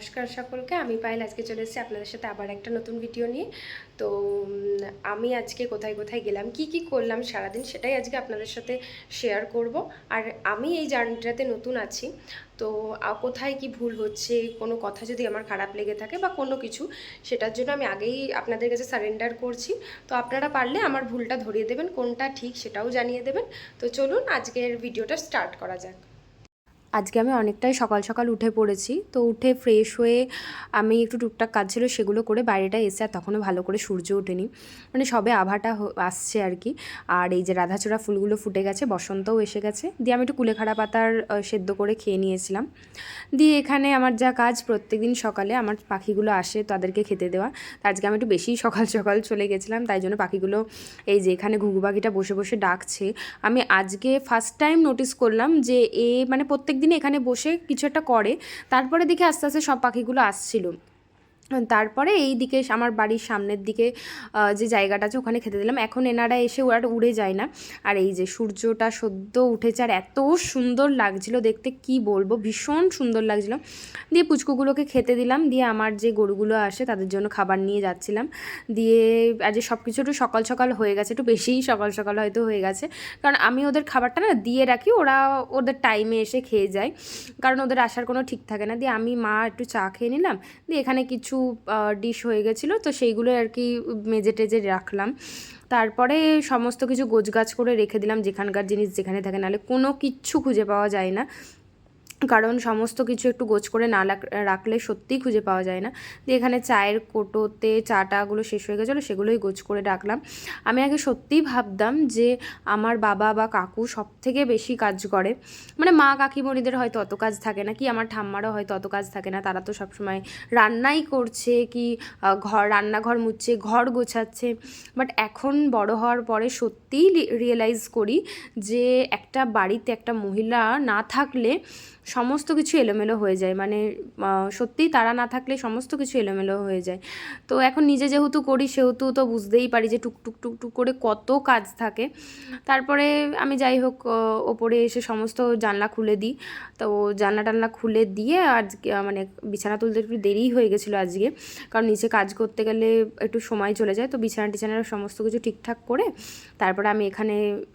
নমস্কার সকলকে, আমি পায়েল, আজকে চলে এসেছি আপনাদের সাথে আবার একটা নতুন ভিডিও নিয়ে। তো আমি আজকে কোথায় কোথায় গেলাম, কি কি করলাম সারাদিন সেটাই আজকে আপনাদের সাথে শেয়ার করব। আর আমি এই জার্নিটাতে নতুন আছি, তো কোথায় কি ভুল হচ্ছে, কোনো কথা যদি আমার খারাপ লেগে থাকে বা কোনো কিছু, সেটার জন্য আমি আগেই আপনাদের কাছে সারেন্ডার করছি। তো, আপনারা পারলে আমার ভুলটা ধরিয়ে দেবেন, কোনটা ঠিক সেটাও জানিয়ে দেবেন। তো, চলুন আজকের ভিডিওটা স্টার্ট করা যাক। আজকে আমি অনেকটাই সকাল সকাল উঠে পড়েছি, তো উঠে ফ্রেশ হয়ে আমি একটু টুকটাক কাজ ছিল সেগুলো করে বাইরেটা এসে আর তখনও ভালো করে সূর্য ওঠেনি। মানে সবে আভাটা আসছে আর কি। আর এই যে রাধাচূড়া ফুলগুলো ফুটে গেছে, বসন্তও এসে গেছে। দিয়ে আমি একটু কুলেখাড়া পাতার সেদ্ধ করে খেয়ে নিয়েছিলাম। দিয়ে এখানে আমার যা কাজ, প্রত্যেকদিন সকালে আমার পাখিগুলো আসে তাদেরকে খেতে দেওয়া। আজকে আমি একটু বেশি সকাল সকাল চলে গেছিলাম, তাই জন্য পাখিগুলো এই যে এখানে ঘুঘু পাখিটা বসে বসে ডাকছে। আমি আজকে ফার্স্ট টাইম নোটিস করলাম যে এ মানে প্রত্যেক দিন এখানে বসে কিছু একটা করে। তারপরে দেখে আস্তে আস্তে সব পাখিগুলো আসছিল। তারপরে এই দিকে আমার বাড়ির সামনের দিকে যে জায়গাটা আছে ওখানে খেতে দিলাম। এখন এনারা এসে ওরা উড়ে যায় না। আর এই যে সূর্যটা সদ্য উঠেছে আর এত সুন্দর লাগছিল দেখতে, কি বলব? ভীষণ সুন্দর লাগছিল। দিয়ে পুচকুগুলোকে খেতে দিলাম। দিয়ে আমার যে গরুগুলো আসে তাদের জন্য খাবার নিয়ে যাচ্ছিলাম। দিয়ে আর যে সব কিছু একটু সকাল সকাল হয়ে গেছে, একটু বেশিই সকাল সকাল হয়তো হয়ে গেছে। কারণ আমি ওদের খাবারটা না দিয়ে রাখি, ওরা ওদের টাইমে এসে খেয়ে যায়। কারণ ওদের আসার কোনো ঠিক থাকে না। দিয়ে আমি, মা একটু চা খেয়ে নিলাম। দিয়ে এখানে কিছু ডিশ হয়ে গেছিল, তো সেইগুলো আর কি মেজে টেজে রাখলাম। তারপরে সমস্ত কিছু গোছগাছ করে রেখে দিলাম, যেখানকার জিনিস যেখানে থাকে, নাহলে কোনো কিচ্ছু খুঁজে পাওয়া যায় না। কারণ সমস্ত কিছু একটু গোছ করে না রাখলে সত্যিই খুঁজে পাওয়া যায় না। দিয়ে এখানে চায়ের কোটোতে চাটাগুলো শেষ হয়ে গেছিল, সেগুলোই গোছ করে রাখলাম। আমি আগে সত্যিই ভাবতাম যে আমার বাবা বা কাকু সব থেকে বেশি কাজ করে। মানে মা কাকিমণিদের হয়তো অত কাজ থাকে না, কি আমার ঠাম্মারও হয়তো অত কাজ থাকে না, তারা তো সবসময় রান্নাই করছে কি ঘর, রান্নাঘর মুছছে ঘর গোছাচ্ছে। বাট এখন বড় হওয়ার পরে সত্যিই রিয়েলাইজ করি যে একটা বাড়িতে একটা মহিলা না থাকলে সমস্ত কিছু এলোমেলো হয়ে যায়। মানে সত্যিই তারা না থাকলে সমস্ত কিছু এলোমেলো হয়ে যায়। তো এখন নিজে যেহেতু করি, সেহেতু তো বুঝতেই পারি যে টুক টুক টুক টুক করে কত কাজ থাকে। তারপরে আমি যাই হোক ওপরে এসে সমস্ত জানলা খুলে দিই। তো জানলা টানলা খুলে দিয়ে আজকে মানে বিছানা তুলতে একটু দেরিই হয়ে গেছিল আজকে। কারণ নিচে কাজ করতে গেলে একটু সময় চলে যায়। তো বিছানা টিছানার সমস্ত কিছু ঠিকঠাক করে তারপরে আমি এখানে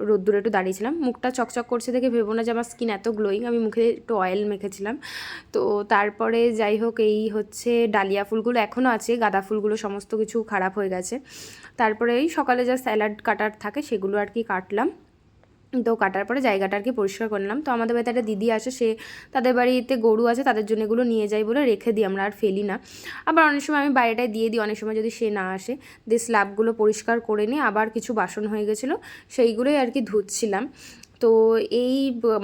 রোদ্দুরে একটু দাঁড়িয়েছিলাম। মুখটা চকচক করছে দেখে ভেবো না যে আমার স্কিন এত গ্লোয়িং আমি মুখে একটু অয়েল মেখেছিলাম। তো তারপরে যাই হোক, এই হচ্ছে ডালিয়া ফুলগুলো এখনও আছে, গাঁদা ফুলগুলো সমস্ত কিছু খারাপ হয়ে গেছে। তারপরে এই সকালে যা স্যালাড কাটার থাকে সেগুলো আর কি কাটলাম। তো কাটার পরে জায়গাটা আর কি পরিষ্কার করলাম তো আমাদের বাড়িতে একটা দিদি আসে, সে তাদের বাড়িতে গরু আছে, তাদের জন্য এগুলো নিয়ে যাই বলে রেখে দিই, আমরা আর ফেলি না। আবার অনেক সময় আমি বাইরেটায় দিয়ে দিই, অনেক সময় যদি সে না আসে। দিয়ে স্ল্যাবগুলো পরিষ্কার করে নিয়ে আবার কিছু বাসন হয়ে গেছিল, সেইগুলোই আর কি ধুচ্ছিলাম। তো এই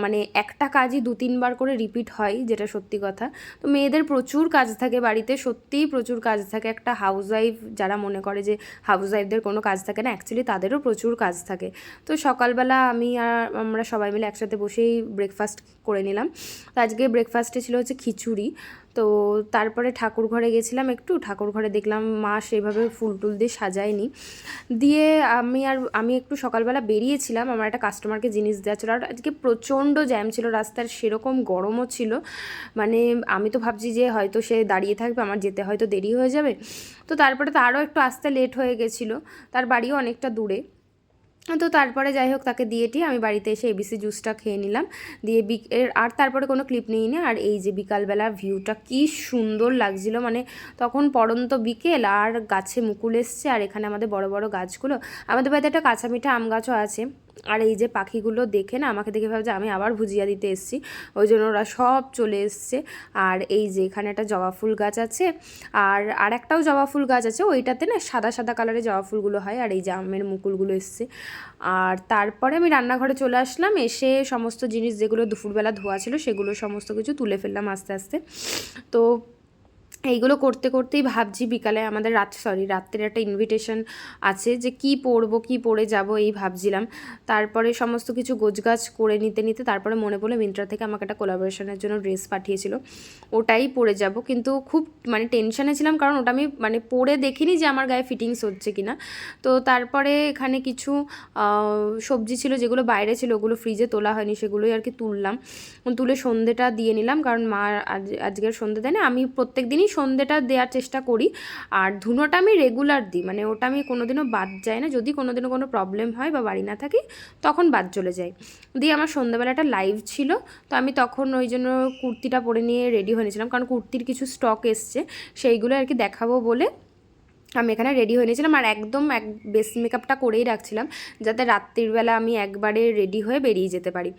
মানে একটা কাজই দু তিনবার করে রিপিট হয়, যেটা সত্যি কথা। তো মেয়েদের প্রচুর কাজ থাকে বাড়িতে, সত্যিই প্রচুর কাজ থাকে। একটা হাউস ওয়াইফ যারা মনে করে যে হাউস ওয়াইফদের কোনো কাজ থাকে না অ্যাকচুয়ালি তাদেরও প্রচুর কাজ থাকে। তো সকালবেলা আমি আর আমরা সবাই মিলে একসাথে বসেই ব্রেকফাস্ট করে নিলাম। তো আজকে ব্রেকফাস্টে ছিল হচ্ছে খিচুড়ি। তো তারপরে ঠাকুর ঘরে গেছিলাম একটু ঠাকুর ঘরে দেখলাম মা সেভাবে ফুল টুল দিয়ে সাজায়নি। দিয়ে আমি আর, আমি একটু সকালবেলা বেরিয়েছিলাম, আমার একটা কাস্টমারকে জিনিস দেওয়া ছিল। আর আজকে প্রচণ্ড জ্যাম ছিল, রাস্তার সেরকম গরমও ছিল। মানে আমি তো ভাবছি যে হয়তো সে দাঁড়িয়ে থাকবে, আমার যেতে হয়তো দেরি হয়ে যাবে। তো তারপরে তো আরও একটু আসতে লেট হয়ে গেছিল। তার বাড়িও অনেকটা দূরে। তো তারপরে যাই হোক তাকে দিয়ে আমি বাড়িতে এসে এবিসি জুসটা খেয়ে নিলাম। দিয়ে এর আর তারপরে কোনো ক্লিপ নিইনি আর এই যে বিকালবেলা ভিউটা কি সুন্দর লাগছিল। মানে তখন পড়ন্ত বিকেল আর গাছে মুকুল এসছে। আর এখানে আমাদের বড় বড় গাছগুলো। আমাদের বাড়িতে একটা কাঁচা মিঠা আম গাছও আছে। আর এই যে পাখিগুলো দেখে না আমাকে দেখে ভাবছে, আমি আবার ভুজিয়া দিতে এসেছি। ওই জন্য ওরা সব চলে এসছে। আর এই যে এখানে একটা জবা ফুল গাছ আছে, আর আর একটাও জবা ফুল গাছ আছে, ওইটাতে না সাদা সাদা কালারের জবা ফুলগুলো হয়, আর এই যে আমের মুকুলগুলো এসছে। আর তারপরে আমি রান্নাঘরে চলে আসলাম, এসে সমস্ত জিনিস যেগুলো দুপুরবেলা ধোয়া ছিল সেগুলো সমস্ত কিছু তুলে ফেললাম আস্তে আস্তে। তো এইগুলো করতে করতেই ভাবছি বিকালে আমাদের রাত সরি রাত্রের একটা ইনভিটেশন আছে যে কি পরবো কি পরে যাব এই ভাবছিলাম। তারপরে সমস্ত কিছু গোছগাছ করে নিতে নিতে তারপরে মনে পড়ল মিন্ত্রা থেকে আমাকে একটা কোলাবোরেশনের জন্য ড্রেস পাঠিয়েছিল। ওটাই পরে যাব, কিন্তু খুব মানে টেনশনে ছিলাম কারণ ওটা আমি মানে পরে দেখিনি যে আমার গায়ে ফিটিংস হচ্ছে কিনা। তো তারপরে এখানে কিছু সবজি ছিল যেগুলো বাইরে ছিল, ওগুলো ফ্রিজে তোলা হয়নি, সেগুলোই আর কি তুললাম। তুলে সন্ধেটা দিয়ে নিলাম, কারণ মা আজ, আজকের সন্ধে দেয় না? আমি প্রত্যেক দিনই সন্ধেটা দেওয়ার চেষ্টা করি। আর ধুনোটা আমি রেগুলার দিই মানে ওটা আমি কোনোদিনও বাদ যায় না। যদি কোনোদিনও কোনো প্রবলেম হয় বা বাড়ি না থাকি, তখন বাদ চলে যাই দিয়ে আমার সন্ধ্যাবেলাটা লাইভ ছিল, তো আমি তখন ওই জন্য কুর্তিটা পরে নিয়ে রেডি হয়ে নিয়েছিলাম। কারণ কুর্তির কিছু স্টক এসছে, সেইগুলো আর কি দেখাবো বলে আমি এখানে রেডি হয়ে নিয়েছিলাম আর একদম এক বেস মেকআপটা করেই রাখছিলাম যাতে রাত্রিবেলা আমি একবারে রেডি হয়ে বেরিয়ে যেতে পারি।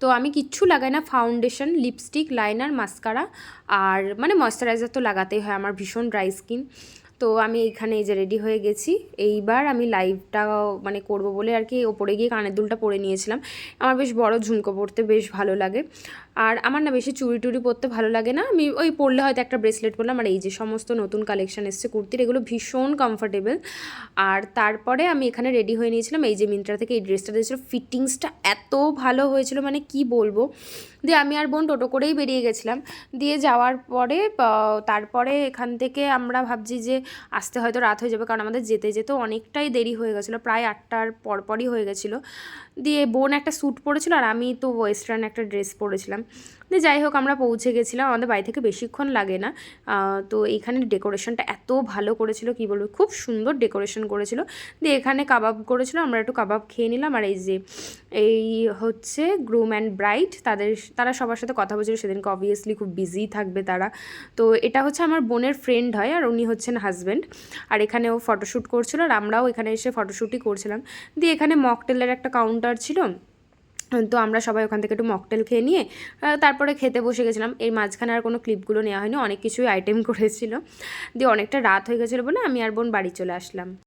তো আমি কিচ্ছু লাগাই না ফাউন্ডেশন লিপস্টিক লাইনার মাস্কারা আর মানে ময়শ্চারাইজার তো লাগাতেই হয়, আমার ভীষণ ড্রাই স্কিন তো আমি এখানে এই যে রেডি হয়ে গেছি। এইবার আমি লাইভটা মানে করব বলে আর কি ওপরে গিয়ে কানের দুলটা পরে নিয়েছিলাম। আমার বেশ বড় ঝুমকো পড়তে বেশ ভালো লাগে। আর আমার না বেশি চুরি টুরি পরতে ভালো লাগে না। আমি ওই পরলে হয়তো একটা ব্রেসলেট পরলাম আর এই যে সমস্ত নতুন কালেকশন এসছে, কুর্তির, এগুলো ভীষণ কমফোর্টেবল আর তারপরে আমি এখানে রেডি হয়ে নিয়েছিলাম, এই যে মিন্ত্রা থেকে এই ড্রেসটা দিয়েছিল। ফিটিংসটা এত ভালো হয়েছিল মানে কি বলব? দিয়ে আমি আর বোন টোটো করেই বেরিয়ে গেছিলাম। দিয়ে যাওয়ার পরে তারপরে এখান থেকে আমরা ভাবছি যে আসতে হয়তো রাত হয়ে যাবে, কারণ আমাদের যেতে যেতে অনেকটাই দেরি হয়ে গেছিল, প্রায় আটটার পরপরই হয়ে গেছিল। দিয়ে বোন একটা স্যুট পরেছিল, আর আমি তো ওয়েস্টার্ন একটা ড্রেস পরেছিলাম। দিয়ে যাই হোক, আমরা পৌঁছে গেছিলাম। আমাদের বাড়ি থেকে বেশিক্ষণ লাগে না। তো এইখানে ডেকোরেশনটা এত ভালো করেছিল, কি বলব, খুব সুন্দর ডেকোরেশন করেছিল। দিয়ে এখানে কাবাব করেছিল, আমরা একটু কাবাব খেয়ে নিলাম। আর এই যে, এই হচ্ছে গ্রুম অ্যান্ড ব্রাইট তাদের, তারা সবার সাথে কথা বলছিল। সেদিনকে অবভিয়াসলি খুব বিজি থাকবে তারা। তো এটা হচ্ছে আমার বোনের ফ্রেন্ড হয়, আর উনি হচ্ছেন হাজব্যান্ড আর এখানে ও ফটোশ্যুট করছিল, আর আমরাও এখানে এসে ফটোশ্যুটই করছিলাম। দিয়ে এখানে মকটেলের একটা কাউন্টার ছিল। তো আমরা সবাই ওখান থেকে একটু মকটেল খেয়ে নিয়ে তারপরে খেতে বসে গেছিলাম। এর মাঝখানে আর কোনো ক্লিপগুলো নেওয়া হয়নি, অনেক কিছুই আইটেম করেছিল। দিয়ে অনেকটা রাত হয়ে গেছিল বলে আমি আর বোন বাড়ি চলে আসলাম।